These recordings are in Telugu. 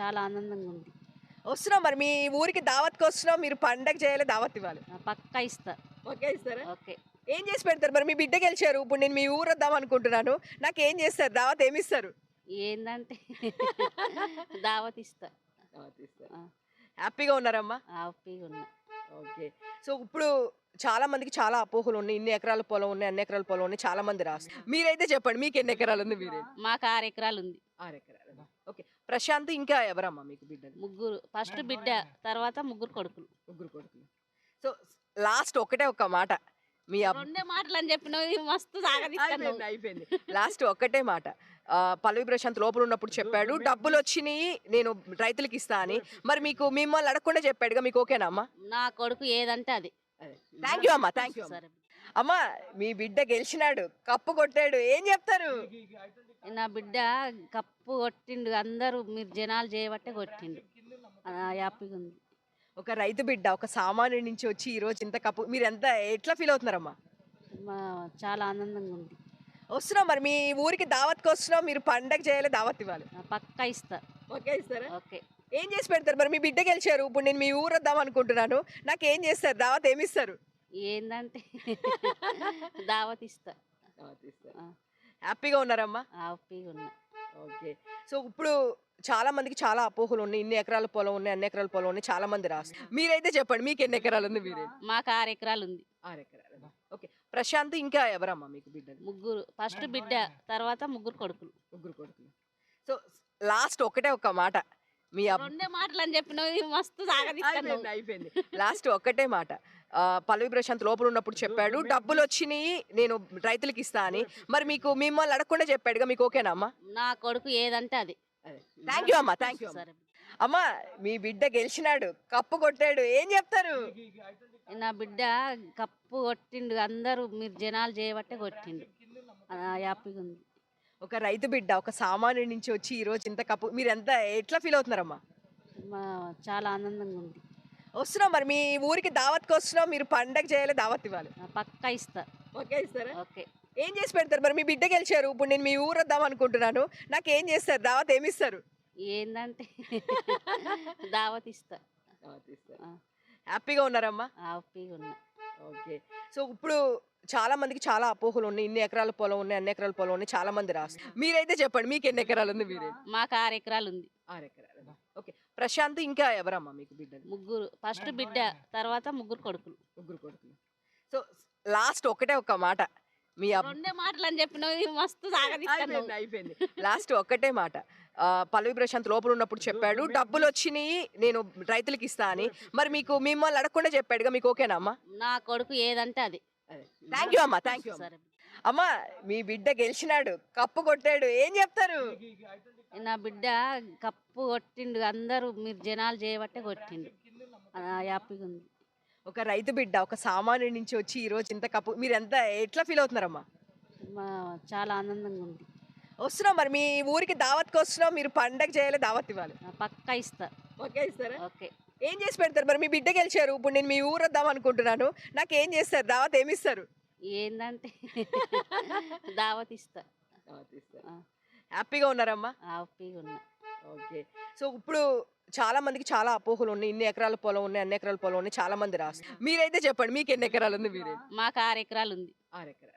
చాలా ఆనందంగా ఉంది. వస్తున్నాం మరి మీ ఊరికి దావత్కి వస్తున్నాం మీరు పండగ చేయాలి దావత్ ఇవ్వాలి. ఆ, పక్కా ఇస్తా. ఓకే ఇస్తారా? ఓకే. ఏం చేసి పెడతారు మరి? మీ బిడ్డ గెలిచారు ఇప్పుడు నేను మీ ఊరు వద్దాం అనుకుంటున్నాను. నాకు ఏం చేస్తారు? దావత్ ఏమి ఇస్తారు? ఏందంటే దావత్ ఇస్తా. ఆ, హ్యాపీగా ఉన్నారమ్మా? హ్యాపీగా ఉన్నా. ఓకే. సో ఇప్పుడు చాలా మందికి చాలా అపోహలు ఉన్నాయి. ఇన్ని ఎకరాల పొలం ఉన్నాయి అన్ని ఎకరాల పొలం ఉన్నాయి. చాలా మంది రాస్తారు. మీరైతే చెప్పండి మీకు ఎన్ని ఎకరాలు ఉంది మీరే మాకు ఆరు ఎకరాలు ఉంది. ఆరు ఎకరాలు. ప్రశాంత్ ఇంకా ఎవరమ్మా మీకు బిడ్డలు? ముగ్గురు. ఫస్ట్ బిడ్డ తర్వాత ముగ్గురు కొడుకులు. ముగ్గురు కొడుకులు. సో లాస్ట్ ఒకటే ఒక మాట. మీ అబ్బ రెండే మాటలు అని చెప్పినవి మస్తు సాగదిస్తాను అయిపోయింది అయిపోయింది. లాస్ట్ ఒక్కటే మాట. ఆ, పల్లవి ప్రశాంత్ లోపల ఉన్నప్పుడు చెప్పాడు డబ్బులు వచ్చినాయి నేను రైతులకి ఇస్తా అని. మరి మీకు మిమ్మల్ని అడగకుండా చెప్పాడుగా మీకు ఓకేనా అమ్మా? నా కొడుకు ఏదంటే అది. థ్యాంక్ యూ అమ్మా థ్యాంక్ యూ సరే. అమ్మా మీ బిడ్డ గెలిచినాడు కప్పు కొట్టాడు ఏం చెప్తారు? నా బిడ్డ కప్పు కొట్టిండు అందరూ మీరు జనాలు చేయబట్టే కొట్టిండు. ఆ, హ్యాపీగా ఉంది. ఒక రైతు బిడ్డ ఒక సామాన్యుడి నుంచి వచ్చి ఈ రోజు ఇంత కప్పు మీరు ఎంత ఎట్లా ఫీల్ అవుతున్నారమ్మా? చాలా ఆనందంగా ఉంది. వస్తున్నాం మరి మీ ఊరికి దావత్కి వస్తున్నాం మీరు పండగ చేయాలి దావత్ ఇవ్వాలి. పక్కా ఇస్తా. ఓకే ఇస్తారా? ఓకే. ఏం చేసి పెడతారు? మరి మీ బిడ్డ గెలిచారు ఇప్పుడు నేను మీ ఊరు వద్దాం అనుకుంటున్నాను నాకు ఏం చేస్తారు? దావత్ ఏమి ఇస్తారు? ఏందంటే దావత్ ఇస్తా హ్యాపీగా ఉన్నారమ్మా? హ్యాపీగా ఉన్నా. ఓకే. సో ఇప్పుడు చాలా మందికి చాలా అపోహలు ఉన్నాయి. ఇన్ని ఎకరాల పొలం ఉన్నాయి అన్ని ఎకరాల పొలం ఉన్నాయి చాలా మంది రాస్తారు మీరైతే చెప్పండి మీకు ఎన్ని ఎకరాలు ఉంది మీరే మాకు ఆరు ఎకరాలు ఉంది ఆరు ఎకరాలు ఓకే. ప్రశాంత్ ఇంకా ఎవరమ్మా మీకు బిడ్డలు? ముగ్గురు. ఫస్ట్ బిడ్డ తర్వాత ముగ్గురు కొడుకులు. ముగ్గురు కొడుకులు. సో లాస్ట్ ఒకటే ఒక మాట. మీ రెండే మాటలు అని చెప్పినవి మస్తు సాగదిస్తాను అయిపోయింది అయిపోయింది. లాస్ట్ ఒక్కటే మాట. పల్లవి ప్రశాంత్ లోపల ఉన్నప్పుడు చెప్పాడు డబ్బులు వచ్చినాయి నేను రైతులకి ఇస్తా అని. మరి మీకు మిమ్మల్ని అడగకుండా చెప్పాడుగా మీకు ఓకేనా అమ్మా? నా కొడుకు ఏదంటే అది. థ్యాంక్ యూ అమ్మా థ్యాంక్ యూ సరే. అమ్మా మీ బిడ్డ గెలిచినాడు కప్పు కొట్టాడు ఏం చెప్తారు? నా బిడ్డ కప్పు కొట్టిండు అందరూ మీరు జనాలు చేయబట్టే కొట్టిండు. ఆ, హ్యాపీగా ఉంది. ఒక రైతు బిడ్డ ఒక సామాన్యుడి నుంచి వచ్చి ఈ రోజు ఇంత కప్పు మీరు ఎంత ఎట్లా ఫీల్ అవుతున్నారమ్మా? మా చాలా ఆనందంగా ఉంది. వస్తున్నాం మరి మీ ఊరికి దావత్కి వస్తున్నాం మీరు పండగ చేయాలి దావత్ ఇవ్వాలి. పక్కా ఇస్తా. ఓకే ఇస్తారా? ఓకే. ఏం చేసి పెడతారు మరి? మీ బిడ్డ గెలిచారు ఇప్పుడు నేను మీ ఊరు వద్దాం అనుకుంటున్నాను నాకు ఏం చేస్తారు? దావత్ ఏమి ఇస్తారు? ఏందంటే దావత్ ఇస్తా. ఆ, హ్యాపీగా ఉన్నారమ్మా? హ్యాపీగా ఉన్నా. ఓకే. సో ఇప్పుడు చాలా మందికి చాలా అపోహలు ఉన్నాయి. ఇన్ని ఎకరాల పొలం ఉన్నాయి అన్ని ఎకరాల పొలం ఉన్నాయి చాలా మంది రాస్తారు మీరైతే చెప్పండి మీకు ఎన్ని ఎకరాలు ఉంది మీరే? మాకు ఆరు ఎకరాలు ఉంది ఆరు ఎకరాలు. ఓకే. ప్రశాంత్ ఇంకా ఎవరమ్మా మీకు బిడ్డలు? ముగ్గురు. ఫస్ట్ బిడ్డ తర్వాత ముగ్గురు కొడుకులు. ముగ్గురు కొడుకులు. సో లాస్ట్ ఒకటే ఒక మాట. మీ రెండే మాటలు అని చెప్పినవి మస్తు సాగదిస్తాను. అయిపోయింది లాస్ట్ ఒక్కటే మాట. ఆ, పల్లవి ప్రశాంత్ లోపల ఉన్నప్పుడు చెప్పాడు డబ్బులు వచ్చినాయి నేను రైతులకి ఇస్తా అని. మరి మీకు మిమ్మల్ని అడగకుండా చెప్పాడుగా మీకు ఓకేనా అమ్మా? నా కొడుకు ఏదంటే అది. థ్యాంక్ యూ అమ్మా థ్యాంక్ యూ అమ్మా మీ బిడ్డ గెలిచినాడు. కప్పు కొట్టాడు. ఏం చెప్తారు? నా బిడ్డ కప్పు కొట్టిండు. అందరూ మీరు జనాలు చేయబట్టే కొట్టిండు. హ్యాపీగా ఉంది. ఒక రైతు బిడ్డ ఒక సామాన్యుడి నుంచి వచ్చి ఈ రోజు ఇంత కప్పు మీరు ఎంత ఎట్లా ఫీల్ అవుతున్నారమ్మా? మా చాలా ఆనందంగా ఉంది. వస్తున్నాం మరి. మీ ఊరికి దావత్కి వస్తున్నాం. మీరు పండగ చేయాలి దావత్ ఇవ్వాలి. ఆ, పక్కా ఇస్తా. ఓకే ఇస్తారా? ఓకే. ఏం చేసి పెడతారు? మరి మీ బిడ్డ గెలిచారు. ఇప్పుడు నేను మీ ఊరు వద్దాం అనుకుంటున్నాను. నాకు ఏం చేస్తారు? దావత్ ఏమి ఇస్తారు ఏందంటే దావత్ ఇస్తా. హ్యాపీగా ఉన్నారమ్మా? హ్యాపీగా ఉన్నా. ఓకే. సో ఇప్పుడు చాలా మందికి చాలా అపోహలు ఉన్నాయి. ఇన్ని ఎకరాల పొలం ఉన్నాయి అన్ని ఎకరాల పొలం ఉన్నాయి. చాలా మంది రాస్తారు. మీరైతే చెప్పండి మీకు ఎన్ని ఎకరాలు ఉంది మీరే మాకు ఆరు ఎకరాలు ఉంది ఆరు ఎకరాలు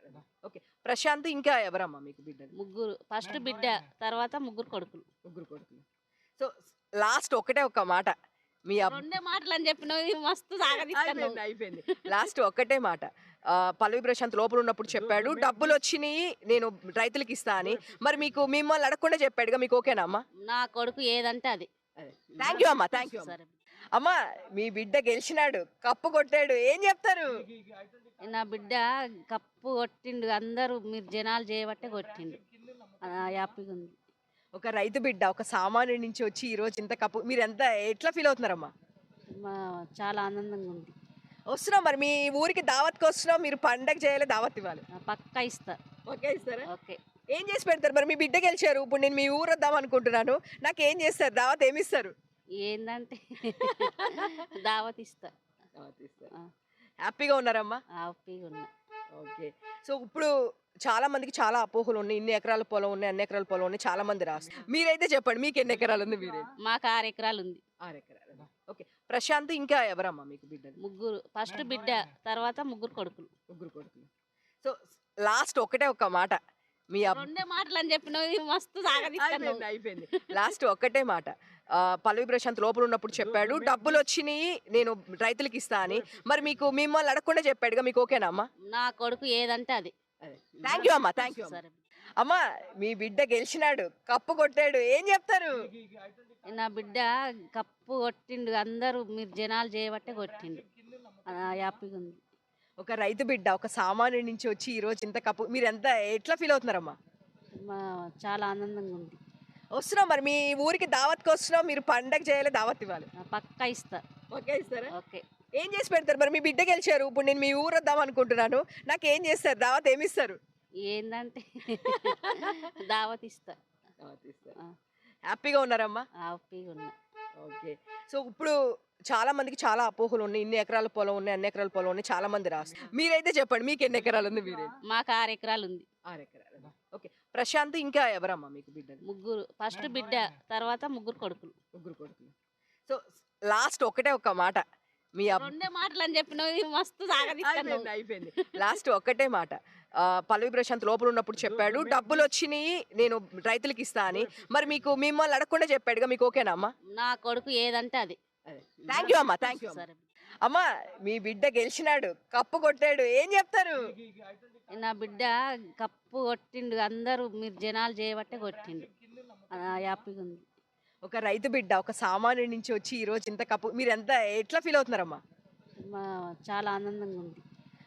ఓకే. ప్రశాంత్ ఇంకా ఎవరమ్మా మీకు బిడ్డలు? ముగ్గురు. ఫస్ట్ బిడ్డ తర్వాత ముగ్గురు కొడుకులు. ముగ్గురు కొడుకులు. సో లాస్ట్ ఒకటే ఒక మాట. మీ రెండే మాటలు అని చెప్పినవి మస్తు సాగదిస్తాను అయిపోయింది అయిపోయింది. లాస్ట్ ఒక్కటే మాట. పల్లవి ప్రశాంత్ లోపల ఉన్నప్పుడు చెప్పాడు డబ్బులు వచ్చినాయి నేను రైతులకి ఇస్తా అని. మరి మీకు మిమ్మల్ని అడగకుండా చెప్పాడుగా మీకు ఓకేనా అమ్మా? నా కొడుకు ఏదంటే అది. థ్యాంక్ యూ అమ్మా థ్యాంక్ యూ సరే. అమ్మా మీ బిడ్డ గెలిచినాడు కప్పు కొట్టాడు ఏం చెప్తారు? నా బిడ్డ కప్పు కొట్టిండు అందరూ మీరు జనాలు చేయబట్టే కొట్టిండు. ఆ, హ్యాపీగా ఉంది. ఒక రైతు బిడ్డ ఒక సామాన్యుడి నుంచి వచ్చి ఈ రోజు ఇంత కప్పు మీరు ఎంత ఎట్లా ఫీల్ అవుతున్నారమ్మా? మా చాలా ఆనందంగా ఉంది. వస్తున్నాం మరి మీ ఊరికి దావత్కి వస్తున్నాం మీరు పండగ చేయాలి దావత్ ఇవ్వాలి. పక్కా ఇస్తా. ఓకే ఇస్తారా? ఓకే. ఏం చేసి పెడతారు మరి? మీ బిడ్డ గెలిచారు ఇప్పుడు నేను మీ ఊరు వద్దాం అనుకుంటున్నాను నాకు ఏం చేస్తారు? దావత్ ఏమి ఇస్తారు? ఏందంటే దావత్ ఇస్తా. హ్యాపీగా ఉన్నారమ్మా? హ్యాపీగా ఉన్నా. ఓకే. సో ఇప్పుడు చాలా మందికి చాలా అపోహలు ఉన్నాయి. ఇన్ని ఎకరాల పొలం ఉన్నాయి అన్ని ఎకరాల పొలం ఉన్నాయి చాలా మంది రాస్తారు మీరైతే చెప్పండి మీకు ఎన్ని ఎకరాలు ఉంది మీరే మాకు ఆరు ఎకరాలు ఉంది ఆరు ఎకరాలు. ఓకే. ప్రశాంత్ ఇంకా ఎవరమ్మా మీకు బిడ్డలు? ముగ్గురు. ఫస్ట్ బిడ్డ తర్వాత ముగ్గురు కొడుకులు. ముగ్గురు కొడుకులు. సో లాస్ట్ ఒకటే ఒక మాట. మీ రెండే మాటలు అని చెప్పినవి మస్తు సాగదిస్తాను. అయిపోయింది లాస్ట్ ఒక్కటే మాట. పల్లవి ప్రశాంత్ లోపల ఉన్నప్పుడు చెప్పాడు డబ్బులు వచ్చినాయి నేను రైతులకి ఇస్తా అని. మరి మీకు మిమ్మల్ని అడగకుండా చెప్పాడుగా మీకు ఓకేనా అమ్మా? నా కొడుకు ఏదంటే అది. థ్యాంక్ యూ అమ్మా థ్యాంక్ యూ సరే. అమ్మా మీ బిడ్డ గెలిచినాడు కప్పు కొట్టాడు ఏం చెప్తారు? నా బిడ్డ కప్పు కొట్టిండు అందరూ మీరు జనాలు చేయబట్టే కొట్టిండు. హ్యాపీగా ఉంది. ఒక రైతు బిడ్డ ఒక సామాన్యుడి నుంచి వచ్చి ఈ రోజు ఇంత కప్పు మీరు ఎంత ఎట్లా ఫీల్ అవుతున్నారమ్మా? మా చాలా ఆనందంగా ఉంది. వస్తున్నాం మరి మీ ఊరికి దావత్కి వస్తున్నాం మీరు పండగ చేయాలి దావత్ ఇవ్వాలి. పక్కా ఇస్తా. ఓకే ఇస్తారా? ఓకే. ఏం చేసి పెడతారు మరి? మీ బిడ్డ గెలిచారు ఇప్పుడు నేను మీ ఊరు వద్దాం అనుకుంటున్నాను నాకు ఏం చేస్తారు? దావత్ ఏమి ఇస్తారు? ఏందంటే దావత్ ఇస్తా. ఆ. హ్యాపీగా ఉన్నారమ్మా? హ్యాపీగా ఉన్నా. ఓకే. సో ఇప్పుడు చాలా మందికి చాలా అపోహలు ఉన్నాయి ఇన్ని ఎకరాల పొలం ఉన్నాయి అన్ని ఎకరాల పొలం ఉన్నాయి చాలా మంది రాస్తారు మీరైతే చెప్పండి మీకు ఎన్ని ఎకరాలు ఉంది మీరే మాకు ఆరు ఎకరాలు ఉంది ఆరు ఎకరాలు ఓకే. ప్రశాంత్ ఇంకా ఎవరమ్మా మీకు బిడ్డలు? ముగ్గురు. ఫస్ట్ బిడ్డ తర్వాత ముగ్గురు కొడుకులు. ముగ్గురు కొడుకులు. సో లాస్ట్ ఒకటే ఒక మాట. మీ రెండే మాటలు అని చెప్పినవి మస్తు సాగదిస్తాను అయిపోయింది లాస్ట్ ఒక్కటే మాట. ఆ, పల్లవి ప్రశాంత్ లోపల ఉన్నప్పుడు చెప్పాడు డబ్బులు వచ్చినాయి నేను రైతులకి ఇస్తా అని. మరి మీకు మిమ్మల్ని అడగకుండా చెప్పాడుగా మీకు ఓకేనా అమ్మా? నా కొడుకు ఏదంటే అది. థ్యాంక్ యూ అమ్మా థ్యాంక్ యూ సరే అమ్మా మీ బిడ్డ గెలిచినాడు కప్పు కొట్టాడు ఏం చెప్తారు? నా బిడ్డ కప్పు కొట్టిండు అందరూ మీరు జనాలు చేయబట్టే కొట్టిండు. హ్యాపీగా ఉంది. ఒక రైతు బిడ్డ ఒక సామాన్యుడి నుంచి వచ్చి ఈ రోజు ఇంత కప్పు మీరు ఎంత ఎట్లా ఫీల్ అవుతున్నారమ్మా? మా చాలా ఆనందంగా ఉంది.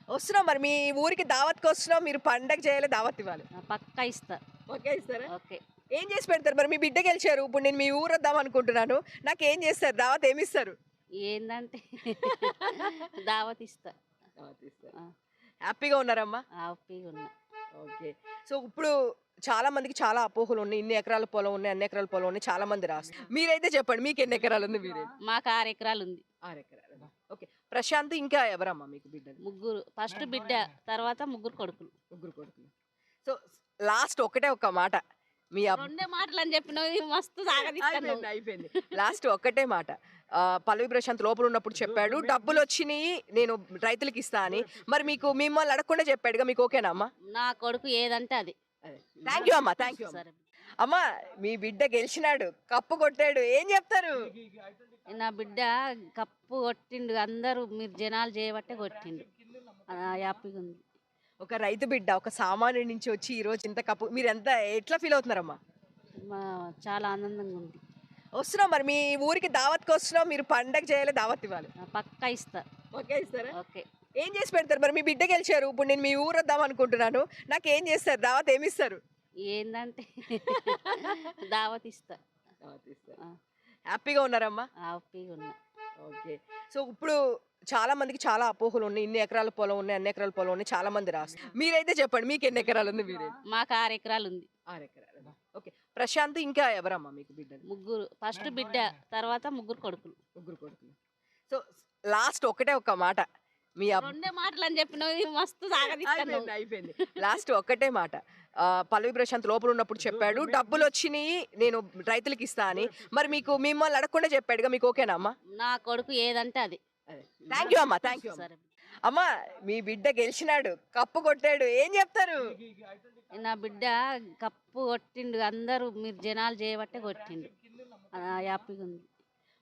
వస్తున్నాం మరి మీ ఊరికి దావత్కి వస్తున్నాం మీరు పండగ చేయాలి దావత్ ఇవ్వాలి. పక్కా ఇస్తా. ఓకే ఇస్తారా? ఓకే. ఏం చేసి పెడతారు? మరి మీ బిడ్డ గెలిచారు. ఇప్పుడు నేను మీ ఊరు వద్దాం అనుకుంటున్నాను. నాకు ఏం చేస్తారు? దావత్ ఏమి ఇస్తారు? ఏందంటే దావత్ ఇస్తా. హ్యాపీగా ఉన్నారమ్మా? హ్యాపీగా ఉన్నా. ఓకే. సో ఇప్పుడు చాలా మందికి చాలా అపోహలు ఉన్నాయి. ఇన్ని ఎకరాల పొలం ఉన్నాయి అన్ని ఎకరాల పొలం ఉన్నాయి. చాలా మంది రాస్తారు మీరైతే చెప్పండి మీకు ఎన్ని ఎకరాలు ఉంది మీరే మాకు ఆరు ఎకరాలు ఉంది. ఆరు ఎకరాలు. ఓకే. ప్రశాంత్ ఇంకా ఎవరమ్మా మీకు బిడ్డలు? ముగ్గురు. ఫస్ట్ బిడ్డ తర్వాత ముగ్గురు కొడుకులు. ముగ్గురు కొడుకులు. సో లాస్ట్ ఒకటే ఒక మాట. మీ రెండే మాటలు అని చెప్పినవి మస్తు సాగదిస్తాను అయిపోయింది లాస్ట్ ఒక్కటే మాట. పల్లవి ప్రశాంత్ లోపల ఉన్నప్పుడు చెప్పాడు డబ్బులు వచ్చినాయి నేను రైతులకి ఇస్తా అని. మరి మీకు మిమ్మల్ని అడగకుండా చెప్పాడుగా మీకు ఓకేనా అమ్మా? నా కొడుకు ఏదంటే అది. థ్యాంక్ యూ అమ్మా థ్యాంక్ యూ అమ్మా మీ బిడ్డ గెలిచినాడు కప్పు కొట్టాడు ఏం చెప్తారు? నా బిడ్డ కప్పు కొట్టిండు అందరూ మీరు జనాలు చేయబట్టే కొట్టిండు. హ్యాపీగా ఉంది. ఒక రైతు బిడ్డ ఒక సామాన్యుడి నుంచి వచ్చి ఈ రోజు ఇంత కప్పు మీరు ఎంత ఎట్లా ఫీల్ అవుతున్నారమ్మా? మా చాలా ఆనందంగా ఉంది. వస్తున్నాం మరి మీ ఊరికి దావత్కి వస్తున్నాం మీరు పండగ చేయాలి దావత్ ఇవ్వాలి. పక్కా ఇస్తా. ఓకే ఇస్తారా? ఓకే. ఏం చేసి పెడతారు మరి? మీ బిడ్డ గెలిచారు ఇప్పుడు నేను మీ ఊరు వద్దాం అనుకుంటున్నాను నాకు ఏం చేస్తారు? దావత్ ఏమి ఇస్తారు? ఏందంటే దావత్ ఇస్తా. హ్యాపీగా ఉన్నారమ్మా? హ్యాపీగా ఉన్నా. ఓకే. సో ఇప్పుడు చాలా మందికి చాలా అపోహలు ఉన్నాయి. ఇన్ని ఎకరాల పొలం ఉన్నాయి అన్ని ఎకరాల పొలం ఉన్నాయి చాలా మంది రాస్తారు మీరైతే చెప్పండి మీకు ఎన్ని ఎకరాలు ఉంది మీరే? మాకు ఆరు ఎకరాలు ఉంది ఆరు ఎకరాలు ఓకే. ప్రశాంత్ ఇంకా ఎవరమ్మా మీకు బిడ్డలు? ముగ్గురు ఫస్ట్ బిడ్డ తర్వాత ముగ్గురు కొడుకులు. ముగ్గురు కొడుకులు. సో లాస్ట్ ఒకటే ఒక మాట. మీ రెండే మాటలు అని చెప్పినవి మస్తు అయిపోయింది లాస్ట్ ఒక్కటే మాట. ఆ, పల్లవి ప్రశాంత్ లోపల ఉన్నప్పుడు చెప్పాడు డబ్బులు వచ్చినాయి నేను రైతులకి ఇస్తా అని. మరి మీకు మిమ్మల్ని అడగకుండా చెప్పాడుగా మీకు ఓకేనా అమ్మా? నా కొడుకు ఏదంటే అది. థ్యాంక్ యూ అమ్మా థ్యాంక్ యూ సరే అమ్మా మీ బిడ్డ గెలిచినాడు. కప్పు కొట్టాడు. ఏం చెప్తారు? నా బిడ్డ కప్పు కొట్టిండు. అందరూ మీరు జనాలు చేయబట్టే కొట్టిండు. హ్యాపీగా ఉంది.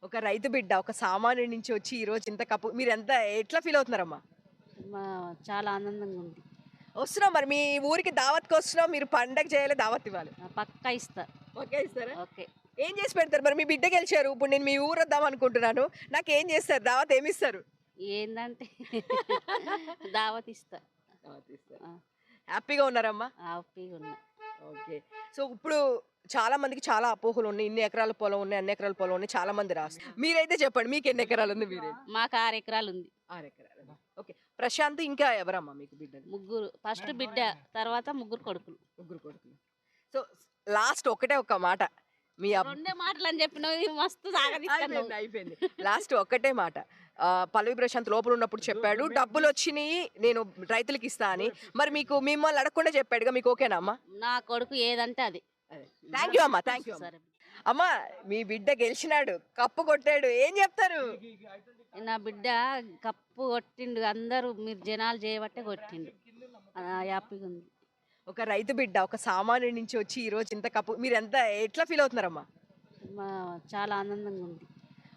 ఒక రైతు బిడ్డ ఒక సామాన్యుడి నుంచి వచ్చి ఈ రోజు ఇంత కప్పు మీరు ఎంత ఎట్లా ఫీల్ అవుతున్నారమ్మా? చాలా ఆనందంగా ఉంది. వస్తున్నాం మరి మీ ఊరికి దావత్కి వస్తున్నాం మీరు పండగ చేయాలి దావత్ ఇవ్వాలి. పక్కా ఇస్తా. ఓకే ఇస్తారా? ఓకే. ఏం చేసి పెడతారు? మరి మీ బిడ్డ గెలిచారు. ఇప్పుడు నేను మీ ఊరు వద్దాం అనుకుంటున్నాను. నాకు ఏం చేస్తారు? దావత్ ఏమి ఇస్తారు? ఏందంటే దావత్ ఇస్తా. హ్యాపీగా ఉన్నారమ్మా? హ్యాపీగా ఉన్నా. ఓకే. సో ఇప్పుడు చాలా మందికి చాలా అపోహలు ఉన్నాయి. ఇన్ని ఎకరాల పొలం ఉన్నాయి అన్ని ఎకరాల పొలం ఉన్నాయి. చాలా మంది రాస్తారు మీరైతే చెప్పండి మీకు ఎన్ని ఎకరాలు ఉంది మీరే మాకు ఆరు ఎకరాలు ఉంది. ఆరు ఎకరాలు ఓకే. ప్రశాంత్ ఇంకా ఎవరమ్మా మీకు బిడ్డలు? ముగ్గురు. ఫస్ట్ బిడ్డ తర్వాత ముగ్గురు కొడుకులు. ముగ్గురు కొడుకులు. సో లాస్ట్ ఒకటే ఒక మాట. మీ రెండే మాటలు అని చెప్పినవి మస్తు సాగదిస్తాను అయిపోయింది అయిపోయింది. లాస్ట్ ఒక్కటే మాట. ఆ, పల్లవి ప్రశాంత్ లోపల ఉన్నప్పుడు చెప్పాడు డబ్బులు వచ్చినాయి నేను రైతులకి ఇస్తా అని. మరి మీకు మిమ్మల్ని అడగకుండా చెప్పాడుగా మీకు ఓకేనా అమ్మా? నా కొడుకు ఏదంటే అది. థ్యాంక్ యూ అమ్మా థ్యాంక్ యూ అమ్మా మీ బిడ్డ గెలిచినాడు కప్పు కొట్టాడు ఏం చెప్తారు? నా బిడ్డ కప్పు కొట్టిండు అందరూ మీరు జనాలు చేయబట్టే కొట్టిండు. ఆ, హ్యాపీగా ఉంది. ఒక రైతు బిడ్డ ఒక సామాన్యుడి నుంచి వచ్చి ఈ రోజు ఇంత కప్పు మీరు ఎంత ఎట్లా ఫీల్ అవుతున్నారమ్మా? మా చాలా ఆనందంగా ఉంది.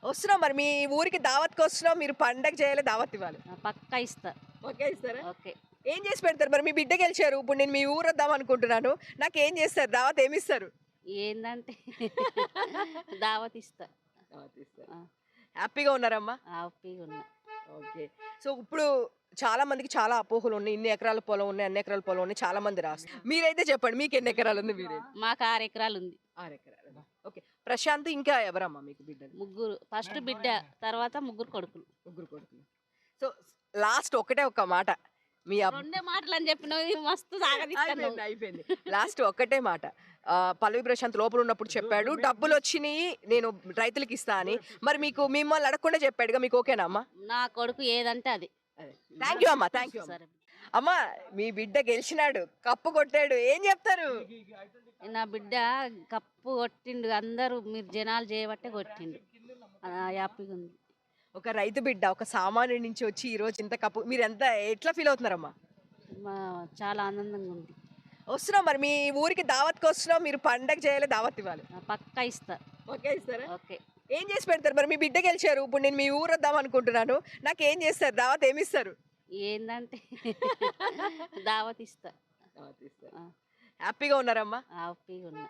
వస్తున్నాం మరి మీ ఊరికి దావత్కి వస్తున్నాం మీరు పండగ చేయాలి దావత్ ఇవ్వాలి. ఆ, పక్కా ఇస్తా. ఓకే ఇస్తారా? ఓకే. ఏం చేసి పెడతారు మరి? మీ బిడ్డ గెలిచారు ఇప్పుడు నేను మీ ఊరు వద్దాం అనుకుంటున్నాను నాకు ఏం చేస్తారు? దావత్ ఏమి ఇస్తారు? ఏందంటే దావత్ ఇస్తా. ఆ, హ్యాపీగా ఉన్నారమ్మా? హ్యాపీగా ఉన్నా. ఓకే. సో ఇప్పుడు చాలా మందికి చాలా అపోహలు ఉన్నాయి. ఇన్ని ఎకరాల పొలం ఉన్నాయి అన్ని ఎకరాల పొలం ఉన్నాయి చాలా మంది రాస్తారు. మీరైతే చెప్పండి మీకు ఎన్ని ఎకరాలు ఉంది మీరే మాకు ఆరు ఎకరాలు ఉంది ఆరు ఎకరాలు. ఓకే. ప్రశాంత్ ఇంకా ఎవరమ్మా మీకు బిడ్డలు? ముగ్గురు. ఫస్ట్ బిడ్డ తర్వాత ముగ్గురు కొడుకులు. ముగ్గురు కొడుకులు. సో లాస్ట్ ఒకటే ఒక మాట. మీ అబ్ రెండే మాటలు అని చెప్పినవి మస్తు సాగదిస్తాను. అయిపోయింది అయిపోయింది. లాస్ట్ ఒక్కటే మాట. పల్లవి ప్రశాంత్ లోపల ఉన్నప్పుడు చెప్పాడు డబ్బులు వచ్చినాయి నేను రైతులకి ఇస్తా అని. మరి మీకు మిమ్మల్ని అడగకుండా చెప్పాడుగా మీకు ఓకేనా అమ్మా? నా కొడుకు ఏదంటే అది. థ్యాంక్ యూ అమ్మా థ్యాంక్ యూ సరే. అమ్మా మీ బిడ్డ గెలిచినాడు కప్పు కొట్టాడు ఏం చెప్తారు? నా బిడ్డ కప్పు కొట్టిండు అందరూ మీరు జనాలు చేయబట్టే కొట్టిండు. ఆ, హ్యాపీగా ఉంది. ఒక రైతు బిడ్డ ఒక సామాన్యుడి నుంచి వచ్చి ఈ రోజు ఇంత కప్పు మీరు ఎంత ఎట్లా ఫీల్ అవుతున్నారమ్మా? మా చాలా ఆనందంగా ఉంది. వస్తున్నాం మరి. మీ ఊరికి దావత్కి వస్తున్నాం. మీరు పండగ చేయాలి దావత్ ఇవ్వాలి. పక్కా ఇస్తా. ఓకే ఇస్తారా? ఓకే. ఏం చేసి పెడతారు మరి? మీ బిడ్డ గెలిచారు. ఇప్పుడు నేను మీ ఊరు వద్దాం అనుకుంటున్నాను. నాకు ఏం చేస్తారు? దావత్ ఏమి ఇస్తారు? ఏందంటే దావత్ ఇస్తా. హ్యాపీగా ఉన్నారమ్మా? హ్యాపీగా ఉన్నా.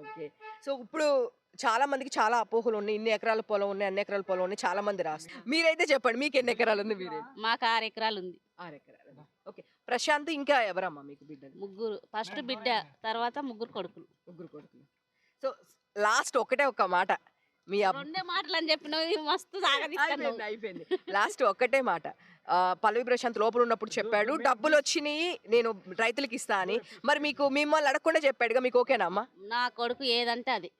ఓకే. సో ఇప్పుడు చాలా మందికి చాలా అపోహలు ఉన్నాయి. ఇన్ని ఎకరాల పొలం ఉన్నాయి అన్ని ఎకరాల పొలం ఉన్నాయి. చాలా మంది రాస్తారు. మీరైతే చెప్పండి మీకు ఎన్ని ఎకరాలు ఉంది మీరే మాకు ఆరు ఎకరాలు ఉంది. ఆరు ఎకరాలు. ప్రశాంత్ ఇంకా ఎవరమ్మా మీకు బిడ్డలు? ముగ్గురు. ఫస్ట్ బిడ్డ తర్వాత ముగ్గురు కొడుకులు. ముగ్గురు కొడుకులు. సో లాస్ట్ ఒకటే ఒక మాట. మీ అబ్ రెండే మాటలు అని చెప్పినవి మస్తు సాగదిస్తాను. అయిపోయింది అయిపోయింది. లాస్ట్ ఒక్కటే మాట. ఆ, పల్లవి ప్రశాంత్ లోపల ఉన్నప్పుడు చెప్పాడు డబ్బులు వచ్చినాయి నేను రైతులకి ఇస్తా అని. మరి మీకు మిమ్మల్ని అడగకుండా చెప్పాడుగా మీకు ఓకేనా అమ్మా? నా కొడుకు ఏదంటే అది.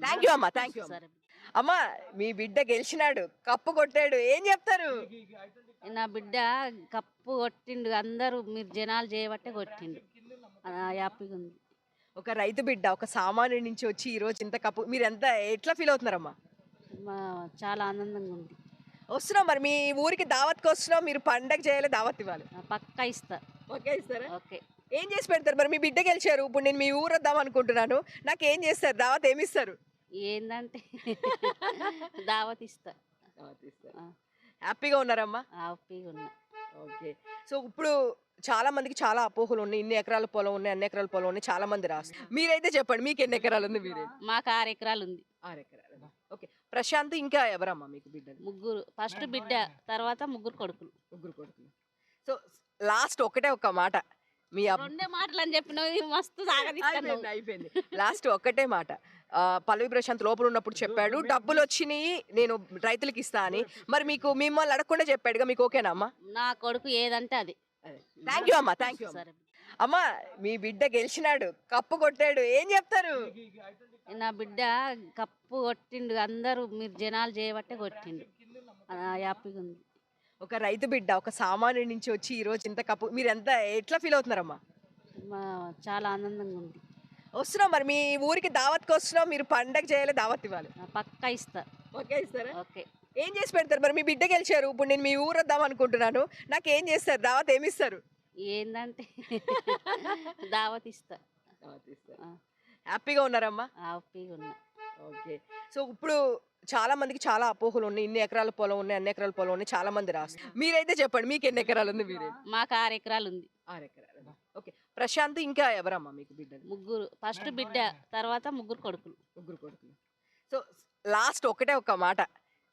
థ్యాంక్ యూ అమ్మా థ్యాంక్ యూ సరే. అమ్మా మీ బిడ్డ గెలిచినాడు కప్పు కొట్టాడు. ఏం చెప్తారు? నా బిడ్డ కప్పు కొట్టిండు. అందరూ మీరు జనాలు చేయబట్టే కొట్టిండు. హ్యాపీగా ఉంది. ఒక రైతు బిడ్డ ఒక సామాన్యుడి నుంచి వచ్చి ఈ రోజు ఇంత కప్పు మీరు ఎంత ఎట్లా ఫీల్ అవుతున్నారమ్మా? మా చాలా ఆనందంగా ఉంది. వస్తున్నాం మరి మీ ఊరికి దావత్కి వస్తున్నాం మీరు పండగ చేయాలి దావత్ ఇవ్వాలి. ఆ, పక్కా ఇస్తా. ఓకే ఇస్తారా? ఓకే. ఏం చేసి పెడతారు మరి? మీ బిడ్డ గెలిచారు. ఇప్పుడు నేను మీ ఊరు వద్దాం అనుకుంటున్నాను. నాకు ఏం చేస్తారు? దావత్ ఏమి ఇస్తారు? ఏందంటే దావత్ ఇస్తా. ఆ, హ్యాపీగా ఉన్నారమ్మా? హ్యాపీగా ఉన్నా. ఓకే. సో ఇప్పుడు చాలా మందికి చాలా అపోహలు ఉన్నాయి. ఇన్ని ఎకరాల పొలం ఉన్నాయి అన్ని ఎకరాల పొలం ఉన్నాయి చాలా మంది రాస్తారు మీరైతే చెప్పండి మీకు ఎన్ని ఎకరాలు ఉంది మీరే మాకు ఆరు ఎకరాలు ఉంది ఆరు ఎకరాలు. ఓకే. ప్రశాంత్ ఇంకా ఎవరమ్మా మీకు బిడ్డలు? ముగ్గురు. ఫస్ట్ బిడ్డ తర్వాత ముగ్గురు కొడుకులు. ముగ్గురు కొడుకులు. సో లాస్ట్ ఒకటే ఒక మాట. మీ రెండే మాటలు అని చెప్పినవి మస్తు అయిపోయింది లాస్ట్ ఒక్కటే మాట. పల్లవి ప్రశాంత్ లోపల ఉన్నప్పుడు చెప్పాడు డబ్బులు వచ్చినాయి నేను రైతులకి ఇస్తా అని మరి మీకు మిమ్మల్ని అడగకుండా చెప్పాడుగా మీకు ఓకేనా అమ్మా? నా కొడుకు ఏదంటే అది. థ్యాంక్ యూ అమ్మా థ్యాంక్ యూ సరే. అమ్మా మీ బిడ్డ గెలిచినాడు కప్పు కొట్టాడు ఏం చెప్తారు? నా బిడ్డ కప్పు కొట్టిండు అందరూ మీరు జనాలు చేయబట్టే కొట్టిండు. ఆ, హ్యాపీగా ఉంది. ఒక రైతు బిడ్డ ఒక సామాన్యుడి నుంచి వచ్చి ఈ రోజు ఇంత కప్పు మీరు ఎంత ఎట్లా ఫీల్ అవుతున్నారమ్మా? మా చాలా ఆనందంగా ఉంది. వస్తున్నాం మరి. మీ ఊరికి దావత్కి వస్తున్నాం. మీరు పండగ చేయాలి దావత్ ఇవ్వాలి. పక్కా ఇస్తా. ఓకే ఇస్తారా? ఓకే. ఏం చేసి పెడతారు మరి? మీ బిడ్డ గెలిచారు ఇప్పుడు నేను మీ ఊరు వద్దాం అనుకుంటున్నాను. నాకు ఏం చేస్తారు? దావత్ ఏమి ఇస్తారు? ఏందంటే దావత్ ఇస్తా. హ్యాపీగా ఉన్నారమ్మా? హ్యాపీగా ఉన్నా. ఓకే. సో ఇప్పుడు చాలా మందికి చాలా అపోహలు ఉన్నాయి. ఇన్ని ఎకరాల పొలం ఉన్నాయి అన్ని ఎకరాల పొలం ఉన్నాయి. చాలా మంది రాస్తారు. మీరైతే చెప్పండి మీకు ఎన్ని ఎకరాలు ఉంది మీరే మాకు ఆరు ఎకరాలు ఉంది. ఆరు ఎకరాలు. ప్రశాంత్ ఇంకా ఎవరమ్మా మీకు బిడ్డలు? ముగ్గురు. ఫస్ట్ బిడ్డ తర్వాత ముగ్గురు కొడుకులు. ముగ్గురు కొడుకులు. సో లాస్ట్ ఒకటే ఒక మాట.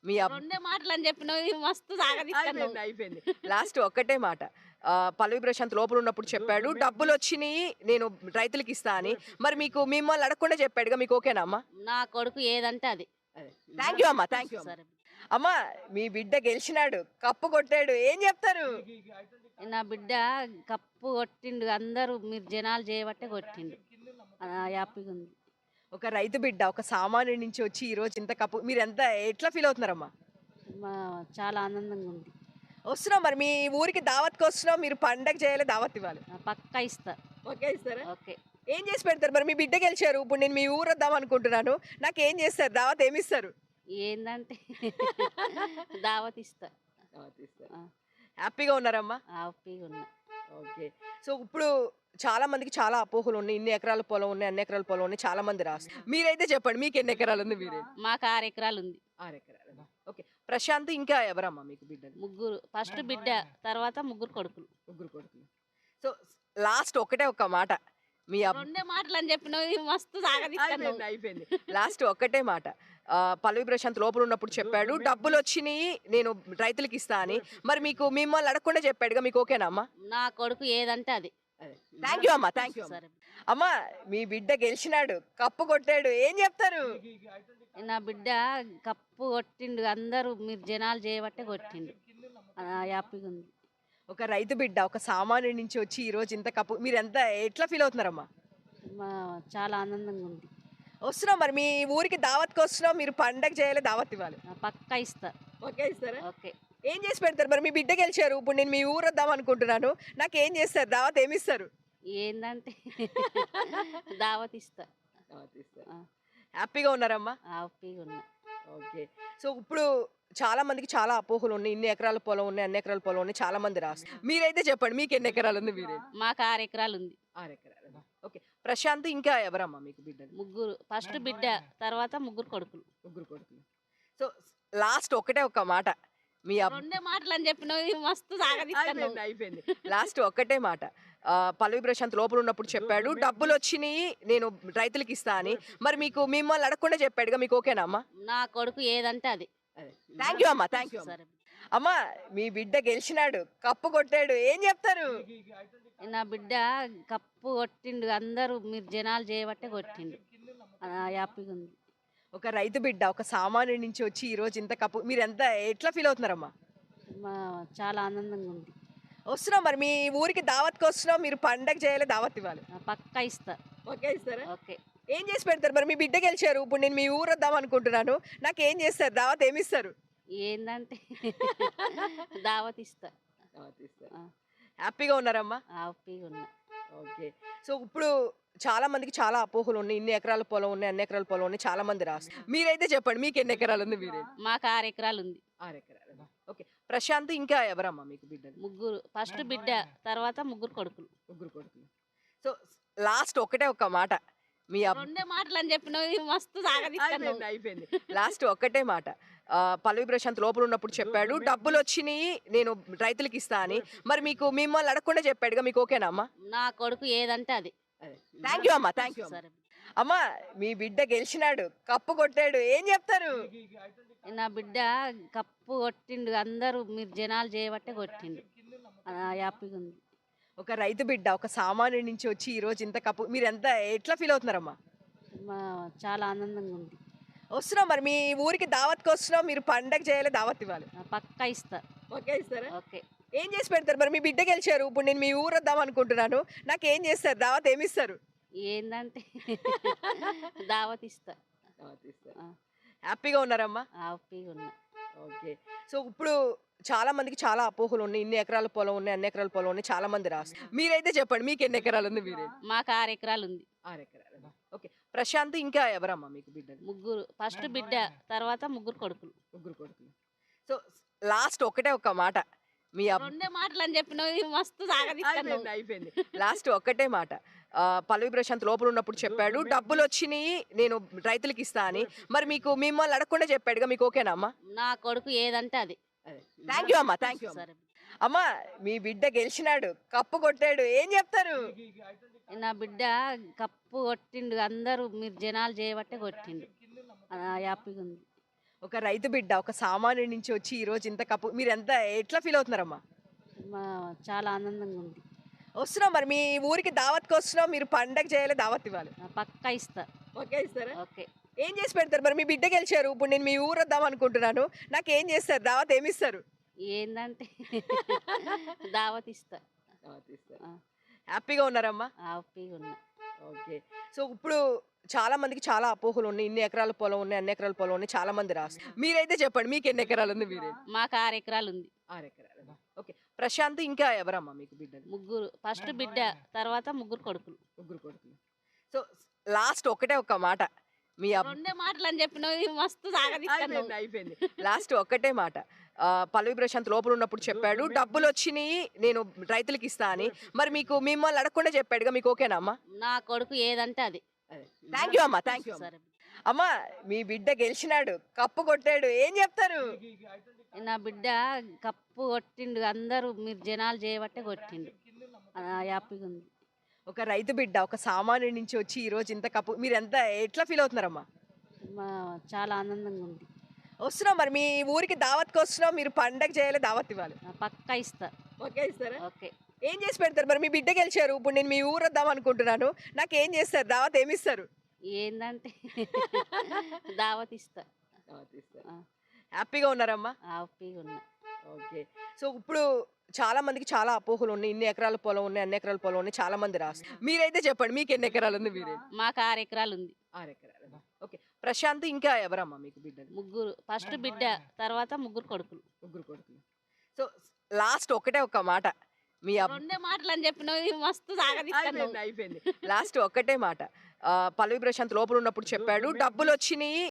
మీ అబ్ రెండే మాటలు అని చెప్పినవి మస్తు సాగదిస్తాను అయిపోయింది అయిపోయింది. లాస్ట్ ఒక్కటే మాట. ఆ, పల్లవి ప్రశాంత్ లోపల ఉన్నప్పుడు చెప్పాడు డబ్బులు వచ్చినాయి నేను రైతులకి ఇస్తా అని. మరి మీకు మిమ్మల్ని అడగకుండా చెప్పాడుగా మీకు ఓకేనా అమ్మా? నా కొడుకు ఏదంటే అది. థ్యాంక్ యూ అమ్మా థ్యాంక్ యూ సరే. అమ్మా మీ బిడ్డ గెలిచినాడు కప్పు కొట్టాడు. ఏం చెప్తారు? నా బిడ్డ కప్పు కొట్టిండు. అందరూ మీరు జనాలు చేయబట్టే కొట్టిండు. హ్యాపీగా ఉంది. ఒక రైతు బిడ్డ ఒక సామాన్యుడి నుంచి వచ్చి ఈ రోజు ఇంత కప్పు మీరు ఎంత ఎట్లా ఫీల్ అవుతున్నారమ్మా? మా చాలా ఆనందంగా ఉంది. వస్తున్నాం మరి మీ ఊరికి దావత్కి వస్తున్నాం మీరు పండగ చేయాలి దావత్ ఇవ్వాలి. ఆ, పక్కా ఇస్తా. ఓకే ఇస్తారా? ఓకే. ఏం చేసి పెడతారు మరి? మీ బిడ్డ గెలిచారు. ఇప్పుడు నేను మీ ఊరు వద్దాం అనుకుంటున్నాను. నాకు ఏం చేస్తారు? దావత్ ఏమి ఇస్తారు? ఏందంటే దావత్ ఇస్తా. ఆ. హ్యాపీగా ఉన్నారమ్మా? హ్యాపీగా ఉన్నా. ఓకే. సో ఇప్పుడు చాలా మందికి చాలా అపోహలు ఉన్నాయి. ఇన్ని ఎకరాల పొలం ఉన్నాయి అన్ని ఎకరాల పొలం ఉన్నాయి చాలా మంది రాస్తారు మీరైతే చెప్పండి మీకు ఎన్ని ఎకరాలు ఉంది మీరే మాకు ఆరు ఎకరాలు ఉంది ఆరు ఎకరాలు ఓకే. ప్రశాంత్ ఇంకా ఎవరమ్మా మీకు బిడ్డలు? ముగ్గురు. ఫస్ట్ బిడ్డ తర్వాత ముగ్గురు కొడుకులు. ముగ్గురు కొడుకులు. సో లాస్ట్ ఒకటే ఒక మాట. మీ రెండే మాటలు అని చెప్పినవి మస్తు సాగదీస్తాను అయిపోయింది అయిపోయింది. లాస్ట్ ఒక్కటే మాట. ఆ, పల్లవి ప్రశాంత్ లోపల ఉన్నప్పుడు చెప్పాడు డబ్బులు వచ్చినాయి నేను రైతులకి ఇస్తా అని. మరి మీకు మిమ్మల్ని అడగకుండా చెప్పాడుగా మీకు ఓకేనా అమ్మా? నా కొడుకు ఏదంటే అది. థ్యాంక్ యూ అమ్మా థ్యాంక్ యూ సరే. అమ్మా మీ బిడ్డ గెలిచినాడు కప్పు కొట్టాడు ఏం చెప్తారు? నా బిడ్డ కప్పు కొట్టిండు అందరూ మీరు జనాలు చేయబట్టే కొట్టిండు. ఆ, హ్యాపీగా ఉంది ఒక రైతు బిడ్డ ఒక సామాన్యుడి నుంచి వచ్చి ఈ రోజు ఇంత కప్పు మీరు ఎంత ఎట్లా ఫీల్ అవుతున్నారమ్మా? మా చాలా ఆనందంగా ఉంది. వస్తున్నాం మరి మీ ఊరికి దావత్కి వస్తున్నాం మీరు పండగ చేయాలి దావత్ ఇవ్వాలి. ఆ, పక్కా ఇస్తా. ఓకే ఇస్తారా? ఓకే. ఏం చేసి పెడతారు మరి? మీ బిడ్డ గెలిచారు ఇప్పుడు నేను మీ ఊరు వద్దాం అనుకుంటున్నాను నాకు ఏం చేస్తారు? దావత్ ఏమి ఇస్తారు? ఏందంటే దావత్ ఇస్తా. హ్యాపీగా ఉన్నారమ్మా? హ్యాపీగా ఉన్నా. ఓకే. సో ఇప్పుడు చాలా మందికి చాలా అపోహలు ఉన్నాయి. ఇన్ని ఎకరాల పొలం ఉన్నాయి అన్ని ఎకరాల పొలం ఉన్నాయి చాలా మంది రాస్తారు మీరైతే చెప్పండి మీకు ఎన్ని ఎకరాలు ఉంది మీరే మాకు ఆరు ఎకరాలు ఉంది ఆరు ఎకరాలు. ఓకే. ప్రశాంత్ ఇంకా ఎవరమ్మా మీకు బిడ్డలు? ముగ్గురు. ఫస్ట్ బిడ్డ తర్వాత ముగ్గురు కొడుకులు. ముగ్గురు కొడుకులు. సో లాస్ట్ ఒకటే ఒక మాట. మీ రెండే మాటలు అని చెప్పినవి మస్తు అయిపోయింది లాస్ట్ ఒక్కటే మాట. ఆ, పల్లవి ప్రశాంత్ లోపల ఉన్నప్పుడు చెప్పాడు డబ్బులు వచ్చినాయి నేను రైతులకి ఇస్తా అని. మరి మీకు మిమ్మల్ని అడగకుండా చెప్పాడుగా మీకు ఓకేనా అమ్మా? నా కొడుకు ఏదంటే అది. థ్యాంక్ యూ అమ్మా థ్యాంక్ యూ సరే. అమ్మా మీ బిడ్డ గెలిచినాడు కప్పు కొట్టాడు ఏం చెప్తారు? నా బిడ్డ కప్పు కొట్టిండు అందరూ మీరు జనాలు చేయబట్టే కొట్టిండు. ఆ, హ్యాపీగా ఉంది. ఒక రైతు బిడ్డ ఒక సామాన్యుడి నుంచి వచ్చి ఈ రోజు ఇంత కప్పు మీరు ఎంత ఎట్లా ఫీల్ అవుతున్నారమ్మా? మా చాలా ఆనందంగా ఉంది. వస్తున్నాం మరి మీ ఊరికి దావత్కి వస్తున్నాం మీరు పండగ చేయాలి దావత్ ఇవ్వాలి. పక్కా ఇస్తా. ఓకే ఇస్తారా? ఓకే. ఏం చేసి పెడతారు? మరి మీ బిడ్డ గెలిచారు. ఇప్పుడు నేను మీ ఊరు వద్దాం అనుకుంటున్నాను. నాకు ఏం చేస్తారు? దావత్ ఏమి ఇస్తారు ఏందంటే దావత్ ఇస్తా. హ్యాపీగా ఉన్నారమ్మా? హ్యాపీగా ఉన్నా. ఓకే. సో ఇప్పుడు చాలా మందికి చాలా అపోహలు ఉన్నాయి. ఇన్ని ఎకరాల పొలం ఉన్నాయి అన్ని ఎకరాల పొలం ఉన్నాయి. చాలా మంది రాస్తారు మీరైతే చెప్పండి. మీకు ఎన్ని ఎకరాలు ఉంది మీరే మాకు ఆరు ఎకరాలు ఉంది. ఆరు ఎకరాలు. ఓకే. ప్రశాంత్ ఇంకా ఎవరమ్మా మీకు బిడ్డలు? ముగ్గురు. ఫస్ట్ బిడ్డ తర్వాత ముగ్గురు కొడుకులు. ముగ్గురు కొడుకులు. సో లాస్ట్ ఒకటే ఒక మాట. మీ రెండే మాటలు అని చెప్పినవి మస్తు అయిపోయింది అయిపోయింది. లాస్ట్ ఒక్కటే మాట. ఆ, పల్లవి ప్రశాంత్ లోపల ఉన్నప్పుడు చెప్పాడు డబ్బులు వచ్చినాయి నేను రైతులకి ఇస్తా అని. మరి మీకు మిమ్మల్ని అడగకుండా చెప్పాడుగా మీకు ఓకేనా అమ్మా? నా కొడుకు ఏదంటే అది. థ్యాంక్ యూ అమ్మా థ్యాంక్ యూ సరే. అమ్మా. మీ బిడ్డ గెలిచినాడు కప్పు కొట్టాడు ఏం చెప్తారు? నా బిడ్డ కప్పు కొట్టిండు అందరూ మీరు జనాలు చేయబట్టే కొట్టిండు. ఆ, హ్యాపీగా ఉంది ఒక రైతు బిడ్డ ఒక సామాన్యుడి నుంచి వచ్చి ఈ రోజు ఇంత కప్పు మీరు ఎంత ఎట్లా ఫీల్ అవుతున్నారమ్మా? మా చాలా ఆనందంగా ఉంది. వస్తున్నాం మరి మీ ఊరికి దావత్కి వస్తున్నాం మీరు పండగ చేయాలి దావత్ ఇవ్వాలి. ఆ, పక్కా ఇస్తా. ఓకే ఇస్తారా? ఓకే. ఏం చేసి పెడతారు మరి? మీ బిడ్డ గెలిచారు ఇప్పుడు నేను మీ ఊరు వద్దాం అనుకుంటున్నాను నాకు ఏం చేస్తారు? దావత్ ఏమి ఇస్తారు? ఏందంటే దావత్ ఇస్తా. హ్యాపీగా ఉన్నారమ్మా? హ్యాపీగా ఉన్నా. ఓకే. సో ఇప్పుడు చాలా మందికి చాలా అపోహలు ఉన్నాయి ఇన్ని ఎకరాల పొలం ఉన్నాయి అన్ని ఎకరాల పొలం ఉన్నాయి చాలా మంది రాస్తారు మీరైతే చెప్పండి మీకు ఎన్ని ఎకరాలు ఉంది మీరే మాకు ఆరు ఎకరాలు ఉంది ఆరు ఎకరాలు. ఓకే. ప్రశాంత్ ఇంకా ఎవరమ్మా మీకు బిడ్డలు? ముగ్గురు. ఫస్ట్ బిడ్డ తర్వాత ముగ్గురు కొడుకులు. ముగ్గురు కొడుకులు. సో లాస్ట్ ఒకటే ఒక మాట. మీ రెండే మాటలు అని చెప్పినవి మస్తు సాగదీస్తాను అయిపోయింది లాస్ట్ ఒక్కటే మాట. ఆ, పల్లవి ప్రశాంత్ లోపల ఉన్నప్పుడు చెప్పాడు డబ్బులు వచ్చినాయి నేను రైతులకి ఇస్తా అని. మరి మీకు మిమ్మల్ని అడగకుండా చెప్పాడుగా మీకు ఓకేనా అమ్మా? నా కొడుకు ఏదంటే అది. థ్యాంక్ యూ అమ్మా. థ్యాంక్ యూ అమ్మా మీ బిడ్డ గెలిచినాడు. కప్పు కొట్టాడు. ఏం చెప్తారు? నా బిడ్డ కప్పు కొట్టిండు. అందరూ మీరు జనాలు చేయబట్టే కొట్టిండు. ఆ, హ్యాపీగా ఉంది. ఒక రైతు బిడ్డ ఒక సామాన్యుడి నుంచి వచ్చి ఈ రోజు ఇంత కప్పు. మీరు ఎంత ఎట్లా ఫీల్ అవుతున్నారమ్మా? చాలా ఆనందంగా ఉంది. వస్తున్నాం మరి. మీ ఊరికి దావత్కి వస్తున్నాం. మీరు పండగ చేయాలి దావత్ ఇవ్వాలి. పక్కా ఇస్తా. ఓకే ఇస్తారా? ఓకే. ఏం చేసి పెడతారు? మరి మీ బిడ్డ గెలిచారు. ఇప్పుడు నేను మీ ఊరు వద్దాం అనుకుంటున్నాను. నాకు ఏం చేస్తారు? దావత్ ఏమి ఇస్తారు? ఏందంటే దావత్ ఇస్తా. హ్యాపీగా ఉన్నారమ్మా? హ్యాపీగా ఉన్నా. ఓకే. సో ఇప్పుడు చాలా మందికి చాలా అపోహలు ఉన్నాయి. ఇన్ని ఎకరాల పొలం ఉన్నాయి అన్ని ఎకరాల పొలం ఉన్నాయి. చాలా మంది రాస్తారు మీరైతే చెప్పండి మీకు ఎన్ని ఎకరాలు ఉంది మీరే మాకు ఆరు ఎకరాలు ఉంది. ఆరు ఎకరాలు ఓకే. ప్రశాంత్ ఇంకా ఎవరమ్మా మీకు బిడ్డలు? ముగ్గురు. ఫస్ట్ బిడ్డ తర్వాత ముగ్గురు కొడుకులు. ముగ్గురు కొడుకులు. సో లాస్ట్ ఒకటే ఒక మాట. మీ రెండే మాటలు అని చెప్పినవి మస్తు సాగదీస్తాను అయిపోయింది లాస్ట్ ఒక్కటే మాట. పల్లవి ప్రశాంత్ లోపల ఉన్నప్పుడు చెప్పాడు డబ్బులు వచ్చినాయి నేను రైతులకి ఇస్తా అని. మరి మీకు మిమ్మల్ని అడగకుండా చెప్పాడుగా మీకు ఓకేనా అమ్మా? నా కొడుకు ఏదంటే అది. థ్యాంక్ యూ అమ్మా థ్యాంక్ యూ సరే. అమ్మా మీ బిడ్డ గెలిచినాడు కప్పు కొట్టాడు ఏం చెప్తారు? నా బిడ్డ కప్పు కొట్టిండు అందరూ మీరు జనాలు చేయబట్టే కొట్టిండు. ఆ, హ్యాపీగా ఉంది ఒక రైతు బిడ్డ ఒక సామాన్యుడి నుంచి వచ్చి ఈ రోజు ఇంత కప్పు మీరు ఎంత ఎట్లా ఫీల్ అవుతున్నారమ్మా? మా చాలా ఆనందంగా ఉంది. వస్తున్నాం మరి మీ ఊరికి దావత్కి వస్తున్నాం మీరు పండగ చేయాలి దావత్ ఇవ్వాలి. ఆ, పక్కా ఇస్తా. ఓకే ఇస్తారా? ఓకే. ఏం చేసి పెడతారు మరి? మీ బిడ్డ గెలిచారు ఇప్పుడు నేను మీ ఊరు వద్దాం అనుకుంటున్నాను నాకు ఏం చేస్తారు? దావత్ ఏమి ఇస్తారు? ఏందంటే దావత్ ఇస్తా. ఆ. హ్యాపీగా ఉన్నారమ్మా? హ్యాపీగా ఉన్నా. ఓకే. సో ఇప్పుడు చాలా మందికి చాలా అపోహలు ఉన్నాయి ఇన్ని ఎకరాల పొలం ఉన్నాయి అన్ని ఎకరాల పొలం ఉన్నాయి చాలా మంది రాస్తారు. మీరైతే చెప్పండి మీకు ఎన్ని ఎకరాలు ఉంది మీరే మాకు ఆరు ఎకరాలు ఉంది ఆరు ఎకరాలు ఓకే. ప్రశాంత్ ఇంకా ఎవరమ్మా మీకు బిడ్డలు? ముగ్గురు. ఫస్ట్ బిడ్డ తర్వాత ముగ్గురు కొడుకులు. ముగ్గురు కొడుకులు. సో లాస్ట్ ఒకటే ఒక మాట. మీ రెండే మాటలు అని చెప్పినవి మస్తు సాగదీస్తాను అయిపోయింది లాస్ట్ ఒక్కటే మాట. పల్లవి ప్రశాంత్ లోపల ఉన్నప్పుడు చెప్పాడు డబ్బులు వచ్చినాయి